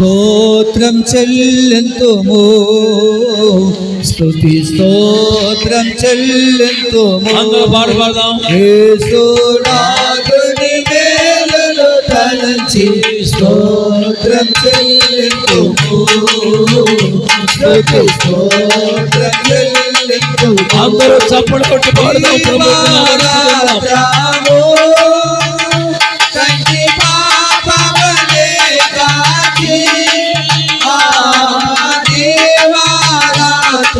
స్తోత్రం చెల్లింతుము. స్తుతి స్తోత్రం చెల్లింతుము. అందరూ పాడు పాడదాం. యేసునాథుని మేలును తలంచి స్తోత్రం చెల్లింతుము. స్తుతి స్తోత్రం చెల్లింతుము. అందరూ కొట్టి పాడదాం. ప్రభువుకు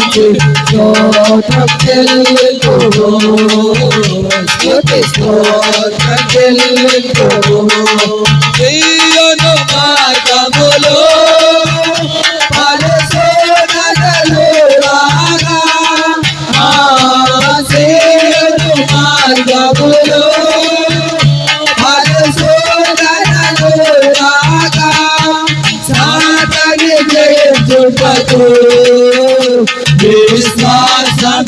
సాపుల సేతులుగా శుద్ధాత్మను సరిదివి స్తోత్రం చెల్లించుము స్తుతి స్తోత్రం చెల్లించుము యేసునాథుని మేలు తలచి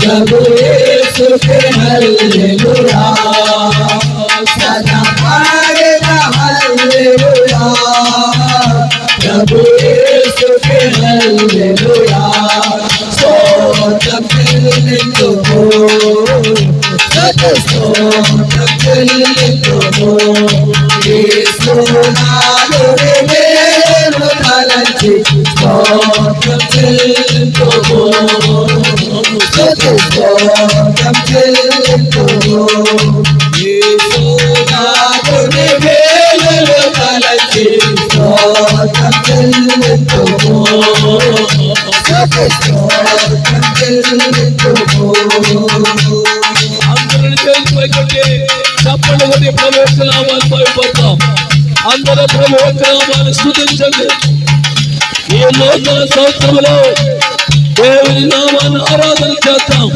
प्रभु सुख हल बुरा సదా పాడత హల్లెలూయా ప్రభు యేసుకి హల్లెలూయా స్తోత్రం చెల్లించుకో స్తోత్రం చెల్లించుకో యేసు నాలో వేరు తలంచి స్తోత్రం చెల్లించుకో స్తోత్రం చెల్లించుకో అందరూ ప్రభు యొక్క స్థుతించండి. ఈ నూతన సంవత్సరంలో దేవుని నామాన్ని ఆరాధన చేద్దాం.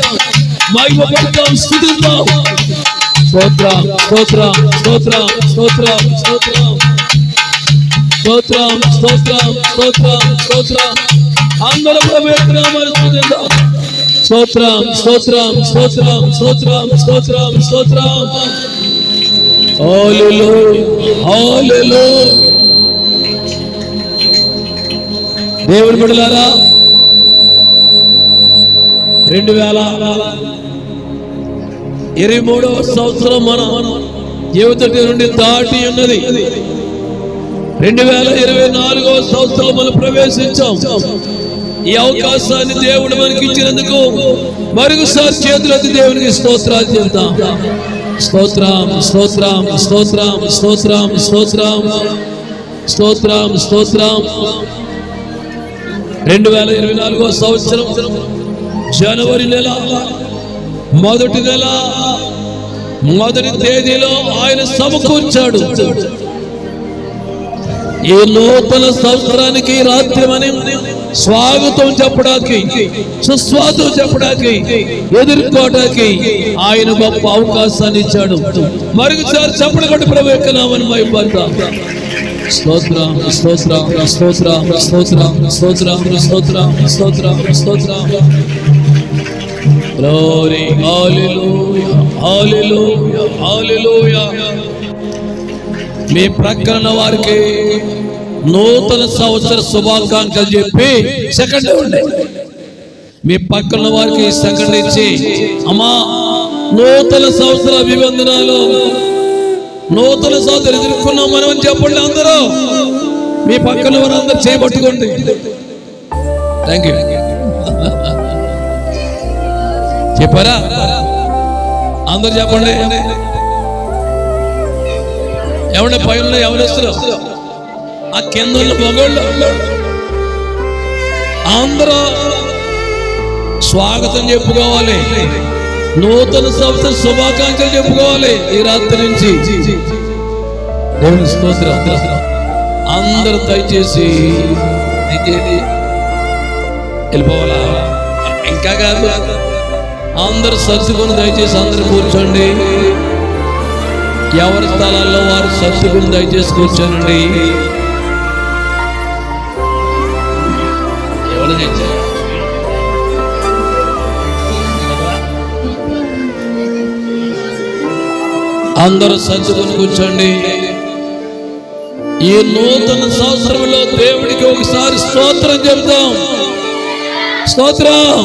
మహిమపడతాం స్థుతిద్దాం. స్తోత్ర స్తోత్ర స్తోత్ర స్తోత్ర స్తోత్ర. స్తోత్ర స్తోత్ర స్తోత్ర స్తోత్ర. అందరూ ప్రభుత్వ యొక్క నామాన్ని స్థుతిద్దాం. స్తోత్రం స్తోత్రం స్తోత్రం స్తోత్రం స్తోత్రం స్తోత్రం. దేవుని బిడ్డలారా రెండు వేల ఇరవై మూడవ సంవత్సరం మన యువతటి నుండి దాటి ఉన్నది. రెండు వేల ఇరవై నాలుగవ సంవత్సరం మనం ప్రవేశించాం. ఈ అవకాశాన్ని దేవుడు మనకి ఇచ్చినందుకు మరొకసారి చేతులెత్తి దేవునికి స్తోత్రాలు చెప్తాం. స్తోత్రం స్తోత్రం స్తోత్రం స్తోత్రం స్తోత్రం స్తోత్రం స్తోత్రం. రెండు వేల ఇరవై నాలుగో సంవత్సరం జనవరి నెల మొదటి నెల మొదటి తేదీలో ఆయన సమకూర్చాడు. ఈ నూతన సంవత్సరానికి రాత్రి అని స్వాగతం చెప్పడానికి సుస్వాగతం చెప్పడానికి ఎదుర్కోవడానికి ఆయన గొప్ప అవకాశాన్ని ఇచ్చాడు. మరొకసారి చెప్పడం కొట్టి ప్రభు యొక్క నామని స్తోత్ర స్తోత్ర స్తోత్ర స్తోత్ర స్తోత్ర స్తోత్ర స్తోత్ర స్తోత్రం స్తోత్రం. Glory, hallelujah, మీ ప్రక్కన వారికి నూతన సంవత్సర శుభాకాంక్షలు చెప్పి సెకండ్ ఉండే. మీ పక్కన వారికి సెకండ్ ఇచ్చి అమ్మా నూతన సంవత్సర అభివందనాలు. నూతన సంవత్సరం ఎదుర్కొన్నాం మనం అని చెప్పండి అందరూ. మీ పక్కన వారు అందరు చేపట్టుకోండి. థ్యాంక్ యూ చెప్పారా? అందరు చెప్పండి. ఎవరి పైన ఎవరిస్తారు ఆ కింద ఉన్న మగోళ్ళు అందరూ స్వాగతం చెప్పుకోవాలి. నూతన సంస్థ శుభాకాంక్షలు చెప్పుకోవాలి ఈ రాత్రి నుంచి. దేవుని స్తోత్రం. అందరూ దయచేసి వెళ్ళిపోవాలా? ఇంకా కాదు. అందరు సర్దుకొని దయచేసి అందరు కూర్చోండి. ఎవరి స్థలాల్లో వారు సర్దుకుని దయచేసి కూర్చోనండి. ఎవరు తెచ్చారు? అందరూ సర్దుకుని కూర్చోండి ఈ నూతన సంవత్సరంలో దేవుడికి ఒకసారి స్తోత్రం చెబుతాం స్తోత్రం